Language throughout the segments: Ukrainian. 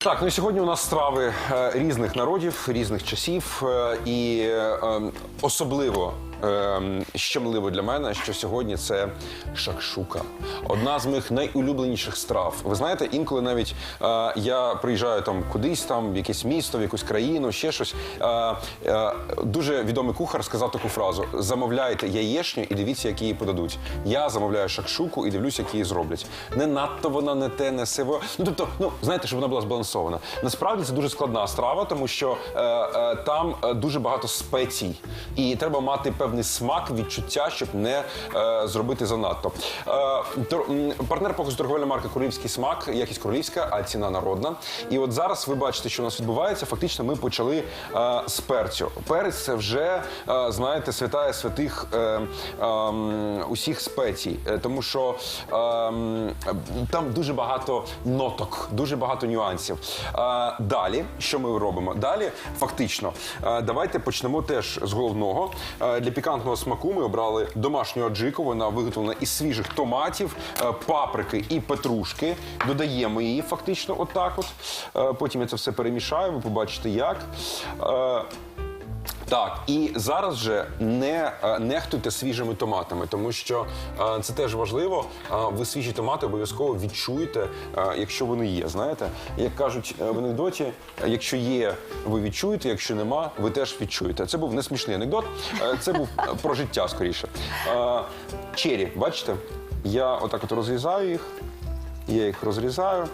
Так, ну і сьогодні у нас страви е, різних народів, різних часів, е, і ем, особливо е, щемливо для мене, що сьогодні це шакшука. Одна з моїх найулюбленіших страв. Ви знаєте, інколи навіть е, я приїжджаю там кудись, там в якесь місто, в якусь країну, ще щось. Дуже відомий кухар сказав таку фразу: замовляйте яєчню і дивіться, які її подадуть. Я замовляю шакшуку і дивлюся, які її зроблять. Не надто вона не те, не сиво. Ну тобто, ну знаєте, щоб вона була збалансована. Насправді це дуже складна страва, тому що е, е, там е, дуже багато спецій, і треба мати певний смак, відчуття, щоб не е, зробити занадто. Е, тор- партнер покусу торговельна марка Королівський смак, якість королівська, а ціна народна. І от зараз ви бачите, що у нас відбувається. Фактично, ми почали е, з перцю. Перець це вже е, знаєте, святая святих е, ем, усіх спецій, Е, тому що ем, там дуже багато ноток, дуже багато нюансів. Е, далі, що ми робимо? Далі, фактично, а, давайте почнемо теж з головного. А, для пікантного смаку ми обрали домашню аджику. Вона виготовлена із свіжих томатів, а, паприки і петрушки. Додаємо її фактично отак. От. А, потім я це все перемішаю, ви побачите як. Е, так, і зараз же не е, нехтуйте свіжими томатами, тому що е, це теж важливо. Е, ви свіжі томати обов'язково відчуєте, якщо вони є. Знаєте, як кажуть в анекдоті, е, якщо є, ви відчуєте, якщо нема, ви теж відчуєте. Це був не смішний анекдот, це був про життя скоріше. Чері, бачите, я отак от розрізаю їх. Я їх розрізаю.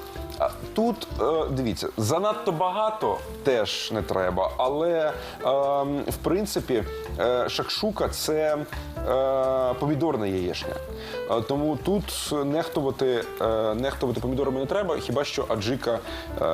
Тут е, дивіться, занадто багато теж не треба, але ем, в принципі е, шакшука це помідорна яєшня. Е, тому тут нехтувати, е, нехтувати помідорами не треба, хіба що аджика е,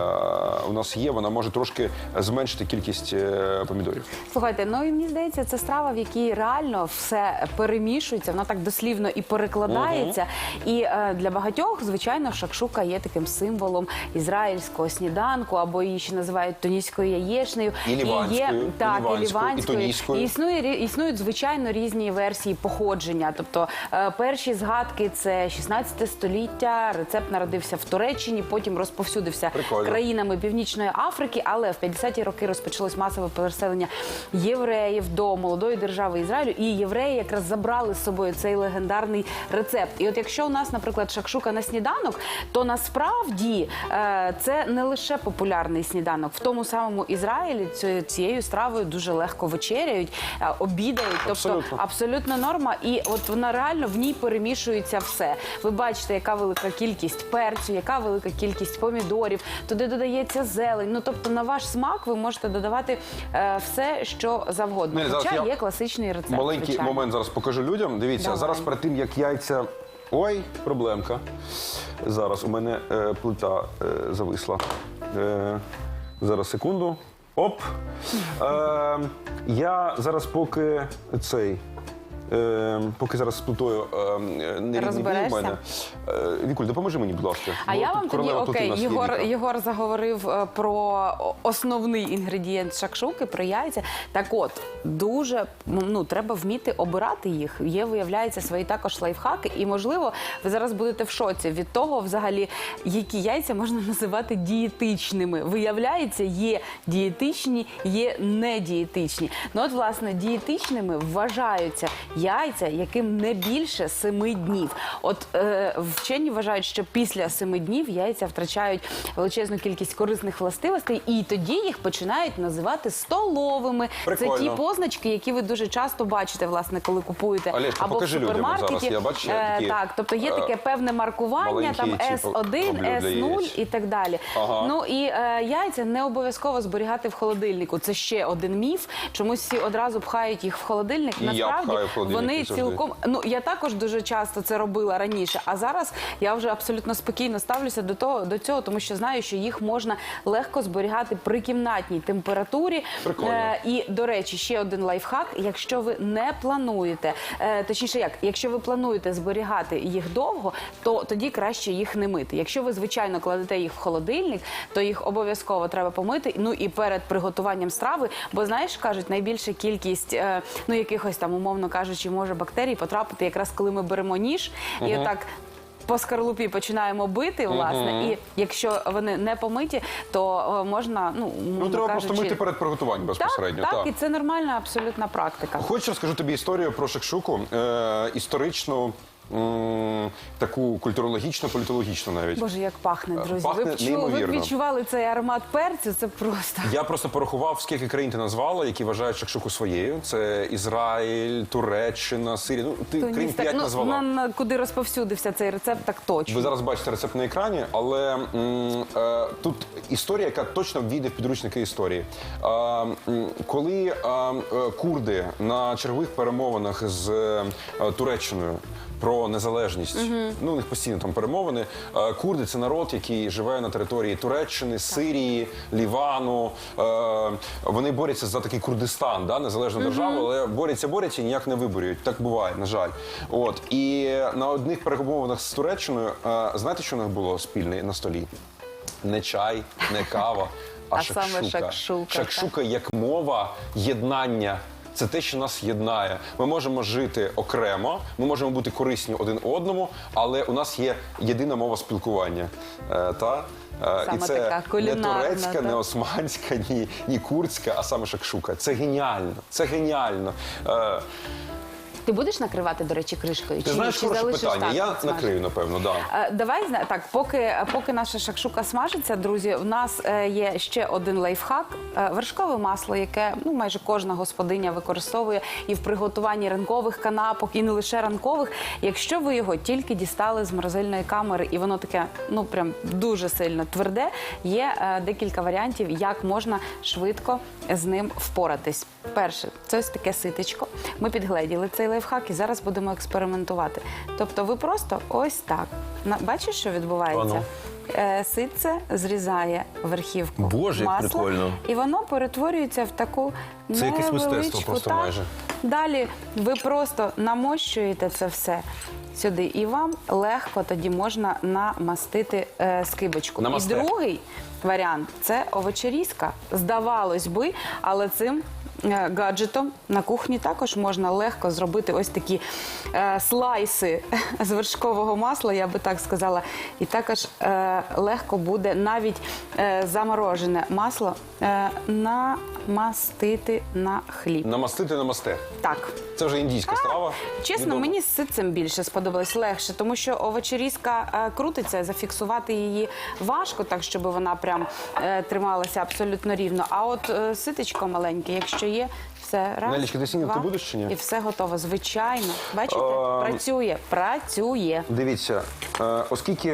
у нас є, вона може трошки зменшити кількість е, помідорів. Слухайте, ну і мені здається, це страва, в якій реально все перемішується, вона так дослівно і перекладається. І е, для багатьох, звичайно, шакшука є таким символом ізраїльського сніданку, або її ще називають туніською яєчнею. І ліванською, є, і так, ліванською, і і ліванською. туніською. І існує існують звичайно різні версії походження. Тобто е, перші згадки це 16 століття. Рецепт народився в Туреччині, потім розповсюдився Прикольно. країнами Північної Африки, але в 50-ті роки розпочалось масове переселення євреїв до молодої держави Ізраїлю. І євреї якраз забрали з собою цей легендарний рецепт. І от якщо у нас, наприклад, шакшука на сніданок, то насправді е, це не лише популярний сніданок. В тому самому Ізраїлі цією стравою дуже легко вечеряють, е, обідають. Тобто Абсолютно. абсолютно норма. І от вона реально в ній перемішується все. Ви бачите, яка велика кількість перцю, яка велика кількість помідорів. Туди додається зелень. Ну тобто на ваш смак ви можете додавати е, все, що завгодно. Нелі, зараз Хоча я є класичний рецепт. Маленький звичайно. момент зараз покажу людям. Дивіться, Давай. зараз перед тим як яйця. Ой, проблемка. Зараз у мене е, плита е, зависла. Е, зараз секунду. Оп. Е, я зараз поки цей. Е, поки зараз з плитою е, не рівний бій в Розберешся? мене. Е, Вікуль, допоможи мені, будь ласка. А Бо я тут вам тоді королева плити у окей, нас є Єгор, Віка. Єгор заговорив е, про основний інгредієнт шакшуки, про яйця. Так от, дуже ну, треба вміти обирати їх. Є, виявляється, свої також лайфхаки. І, можливо, ви зараз будете в шоці від того, взагалі, які яйця можна називати дієтичними. Виявляється, є дієтичні, є недієтичні. Ну, от, власне, дієтичними вважаються яйця, яким не більше семи днів. От е, вчені вважають, що після семи днів яйця втрачають величезну кількість корисних властивостей, і тоді їх починають називати столовими. Прикольно. Це ті позначки, які ви дуже часто бачите, власне, коли купуєте Олешка, або в супермаркеті. зараз. Я бачу, я Е, такі, так, тобто є е, таке певне маркування, там ці С1, С0 і так далі. Ага. Ну і е, яйця не обов'язково зберігати в холодильнику. Це ще один міф. Чомусь всі одразу пхають їх в холодильник. І я Насправді пхаю в холодильник. Вони цілком ну я також дуже часто це робила раніше. А зараз я вже абсолютно спокійно ставлюся до того до цього, тому що знаю, що їх можна легко зберігати при кімнатній температурі. Прикольно. Е, і до речі, ще один лайфхак. Якщо ви не плануєте, е, точніше, як якщо ви плануєте зберігати їх довго, то тоді краще їх не мити. Якщо ви звичайно кладете їх в холодильник, то їх обов'язково треба помити. Ну і перед приготуванням страви, бо знаєш, кажуть, найбільша кількість е, ну якихось там, умовно кажучи, може бактерій потрапити якраз коли ми беремо ніж і отак. По скорлупі починаємо бити, власне, і якщо вони не помиті, то е, можна, ну, Ну, треба кажучи, просто мити перед приготуванням безпосередньо. так, так, і це нормальна абсолютна практика. Хочу розкажу тобі історію про шакшуку, е, історичну, м, таку культурологічну, політологічну навіть. Боже, як пахне, друзі. Пахне ви б чули, ви б неймовірно. відчували цей аромат перцю, це просто. Я просто порахував, скільки країн ти назвала, які вважають шакшуку своєю. Це Ізраїль, Туреччина, Сирія. Ну, ти країн так, п'ять ну, назвала. на, на, куди розповсюдився цей рецепт, так точно. Ви зараз бачите рецепт на екрані, але м, е, тут історія, яка точно війде в підручники історії. Е, м, коли е, е, курди на чергових перемовинах з е, Туреччиною. Про незалежність, ну у них постійно там перемовини. Е, Курди це народ, який живе на території Туреччини, Сирії, Лівану. Е, Вони борються за такий Курдистан, да, незалежну державу, але борються, борються і ніяк не виборюють. Так буває, на жаль. От і на одних перемовинах з Туреччиною, е, знаєте, що у них було спільне на столі? Не чай, не кава, а, А саме шакшука. шакшука, Шакшука як мова єднання. Це те, що нас єднає. Ми можемо жити окремо, ми можемо бути корисні один одному, але у нас є єдина мова спілкування. Е, та? Е, Саме і це така не турецька, та. не османська, ні, ні курдська, а саме шакшука. Це геніально. Це геніально. Е, Ти будеш накривати, до речі, кришкою? ти знаєш хороше питання? так, Я смажити? накрию, напевно, да. Е, Давай так, поки, поки наша шакшука смажиться, друзі, в нас е, є ще один лайфхак: Е, вершкове масло, яке ну майже кожна господиня використовує і в приготуванні ранкових канапок, і не лише ранкових. Якщо ви його тільки дістали з морозильної камери, і воно таке, ну прям дуже сильно тверде, є е, декілька варіантів, як можна швидко з ним впоратись. Перше, це ось таке ситечко. Ми підгледіли цей лайфхак і зараз будемо експериментувати. Тобто, ви просто ось так. Бачиш, що відбувається? Ану. Е, Ситце зрізає верхівку Боже, як масла, прикольно. і воно перетворюється в таку Це якесь мистецтво просто так. майже. Далі ви просто намощуєте це все сюди, і вам легко тоді можна намастити е, скибочку. Намасте. І другий варіант це овочерізка. Здавалось би, але цим. е, Гаджетом на кухні також можна легко зробити ось такі е, слайси з вершкового масла, я би так сказала. І також е, легко буде навіть е, заморожене масло е, намастити на хліб. Намастити намасте. Так. Це вже індійська страва. Чесно, Відома. мені з цим більше сподобалось легше, тому що овочерізка е, крутиться, зафіксувати її важко, так щоб вона прям е, трималася абсолютно рівно. А от е, ситечко маленьке, якщо є, все раз, Нелічка, ти снідати два, будеш чи ні? І все готово. Звичайно. Бачите, Ем. працює, працює. Дивіться, е, оскільки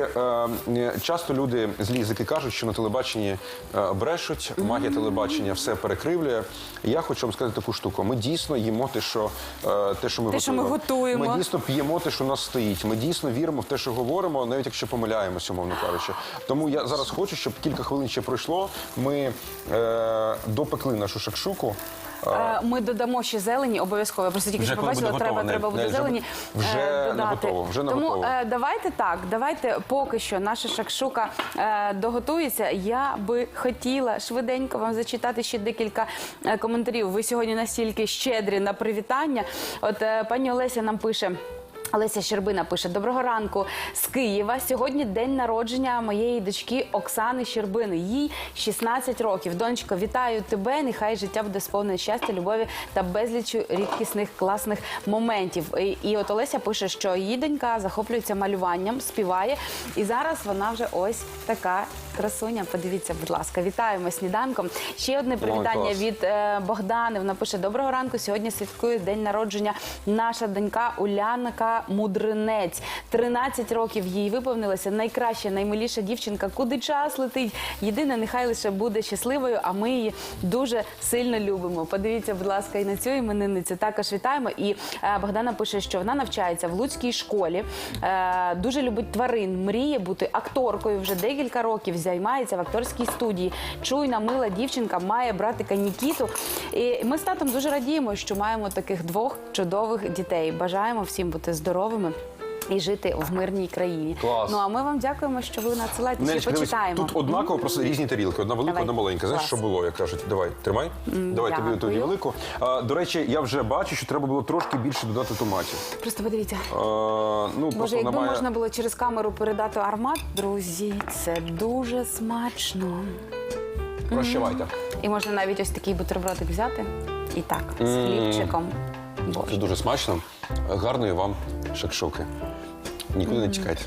е, часто люди злі язики кажуть, що на телебаченні е, брешуть, магія телебачення все перекривлює. Я хочу вам сказати таку штуку. Ми дійсно їмо те, що, е, те, що ми Те, що готуємо. ми готуємо. Ми дійсно п'ємо те, що у нас стоїть. Ми дійсно віримо в те, що говоримо, навіть якщо помиляємося, умовно кажучи. Тому я зараз хочу, щоб кілька хвилин ще пройшло. Ми е, допекли нашу шакшуку. Е, Ми додамо ще зелені, обов'язково. Я просто тільки Вже що коли побачила, буде треба, готово, треба не- буде не- зелені вже е, на додати. готово, вже на Тому готово. е, давайте так, давайте поки що наша шакшука е, доготується. Я би хотіла швиденько вам зачитати ще декілька е, коментарів. Ви сьогодні настільки щедрі на привітання. От е, пані Олеся нам пише. Олеся Щербина пише: Доброго ранку з Києва. Сьогодні день народження моєї дочки Оксани Щербини. Їй 16 років. Донечко, вітаю тебе. Нехай життя буде сповнене щастя, любові та безлічу рідкісних класних моментів. І, і от Олеся пише, що її донька захоплюється малюванням, співає, і зараз вона вже ось така красуня. Подивіться, будь ласка, вітаємо сніданком. Ще одне привітання від е, Богдани. Вона пише: Доброго ранку. Сьогодні святкує день народження наша донька Улянка Мудринець. 13 років їй виповнилося. Найкраща, наймиліша дівчинка. Куди час летить? Єдине, нехай лише буде щасливою, а ми її дуже сильно любимо. Подивіться, будь ласка, і на цю іменинницю також вітаємо. І е, Богдана пише, що вона навчається в Луцькій школі, е, дуже любить тварин, мріє бути акторкою. Вже декілька років займається в акторській студії. Чуйна, мила дівчинка має братика Нікіту. І ми з татом дуже радіємо, що маємо таких двох чудових дітей. Бажаємо всім бути здоровими. І жити в мирній країні. Клас. Ну а ми вам дякуємо, що ви надсилаєте. Ще Нелечка, дивись, почитаємо. тут однаково, просто різні тарілки. Одна велика, Давай. одна маленька. Знаєш, Клас. що було, як кажуть? Давай, тримай. Давай тобі дякую. тоді велику. А, до речі, я вже бачу, що треба було трошки більше додати томатів. Просто подивіться. А, ну, Боже, якби вона має... можна було через камеру передати аромат, друзі, це дуже смачно. Прощавайте. І можна навіть ось такий бутербродик взяти і так, з хлібчиком. Це дуже смачно. Гарної вам шакшуки. Нікуди не тікайте.